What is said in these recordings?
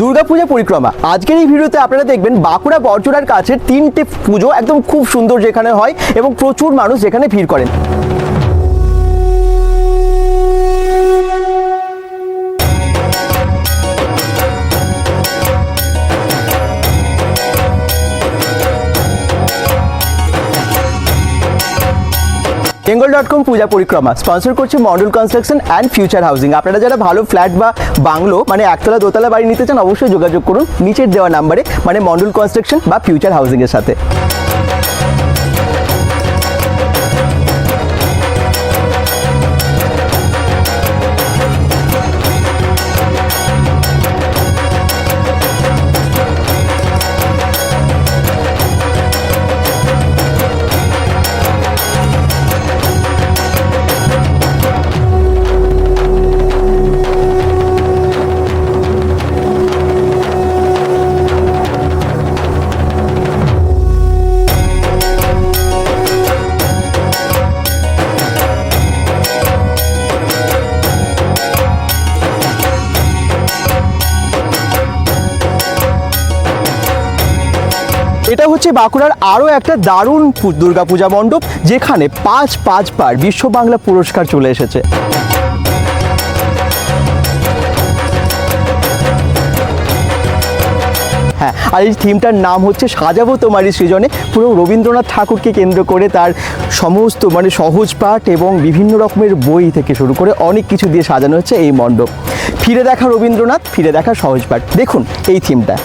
দুর্গাপূজা পরিক্রমা। আজকের এই ভিডিওতে আপনারা দেখবেন বাঁকুড়া বরজোড়ার কাছে তিনটে পুজো একদম খুব সুন্দর যেখানে হয় এবং প্রচুর মানুষ যেখানে ভিড় করেন। বেঙ্গল ডট কম পূজা পরিক্রমা। স্পন্সর করছে model construction and future housing আপনারা যারা ভালো ফ্ল্যাট বা বাংলো মানে একতলা, দোতলা বাড়ি নিতে চান, অবশ্যই যোগাযোগ করুন। নিচের দেওয়া নাম্বারে মানে মন্ডল কনস্ট্রাকশন বা ফিউচার হাউজিংয়ের সাথে। এটা হচ্ছে বাঁকুড়ার আরও একটা দারুণ দুর্গাপূজা মণ্ডপ, যেখানে পাঁচ পাঁচবার বিশ্ব বাংলা পুরস্কার চলে এসেছে। হ্যাঁ আর এই থিমটার নাম হচ্ছে সাজাবো তোমারই সৃজনে। পুরো রবীন্দ্রনাথ ঠাকুরকে কেন্দ্র করে তার সমস্ত মানে সহজ পাঠ এবং বিভিন্ন রকমের বই থেকে শুরু করে অনেক কিছু দিয়ে সাজানো হচ্ছে এই মণ্ডপ। ফিরে দেখা রবীন্দ্রনাথ, ফিরে দেখা সহজ পাঠ। দেখুন এই থিমটা।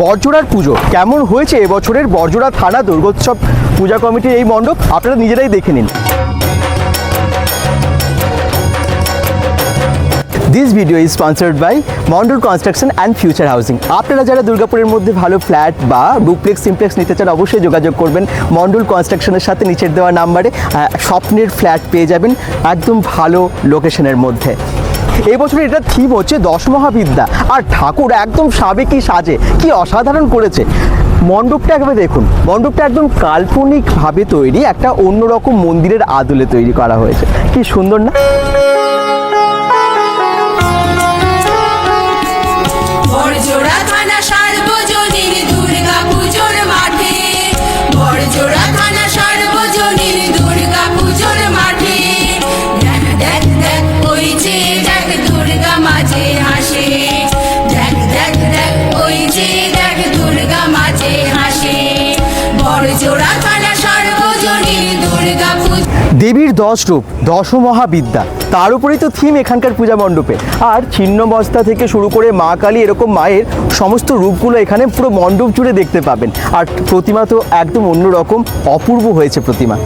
বরজোড়ার পুজো। কেমন হয়েছে এবছরের বরজোড়া থানা দুর্গোৎসব পূজা কমিটির এই মণ্ডপ? আপনারা নিজেরাই দেখে নিন। This video is sponsored by Mondal construction and future housing আপনারা যারা দুর্গাপুরের মধ্যে ভালো ফ্ল্যাট বা ডুপ্লেক্স সিমপ্লেক্স নিতে চান, অবশ্যই যোগাযোগ করবেন মন্ডল কনস্ট্রাকশনের সাথে নিচের দেওয়া নাম্বারে স্বপ্নের ফ্ল্যাট পেয়ে যাবেন একদম ভালো লোকেশনের মধ্যে। এই বছর এটা থিম হচ্ছে দশ মহাবিদ্যা আর ঠাকুর একদম সাবেকি সাজে। কি অসাধারণ করেছে। মণ্ডপটা একবার দেখুন। মণ্ডপটা একদম কাল্পনিকভাবে তৈরি, একটা অন্যরকম মন্দিরের আদলে তৈরি করা হয়েছে। কি সুন্দর না? দেবীর দশ রূপ দশ মহাবিদ্যা তার উপরেই তো থিম এখানকার পূজা মণ্ডপে। আর ছিন্ন বস্তা থেকে শুরু করে মা কালী এরকম মায়ের সমস্ত রূপগুলো এখানে পুরো মণ্ডপ জুড়ে দেখতে পাবেন। আর প্রতিমা তো একদম অন্যরকম, অপূর্ব হয়েছে প্রতিমা।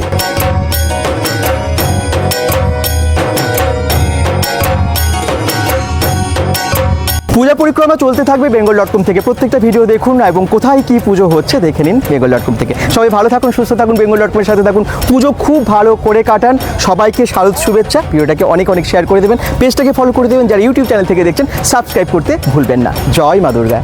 পূজা পরিক্রমা চলতে থাকবে বেঙ্গল ডট কম থেকে। প্রত্যেকটা ভিডিও দেখুন এবং কোথায় কি পুজো হচ্ছে দেখে নিন বেঙ্গল ডট কম থেকে। সবাই ভালো থাকুন, সুস্থ থাকুন, বেঙ্গল ডট কমের সাথে থাকুন। পুজো খুব ভালো করে কাটান। সবাইকে শারদ শুভেচ্ছা। ভিডিওটাকে অনেক অনেক শেয়ার করে দেবেন। পেজটাকে ফলো করে দেবেন। যারা ইউটিউব চ্যানেল থেকে দেখছেন সাবস্ক্রাইব করতে ভুলবেন না। জয় মা দুর্গা।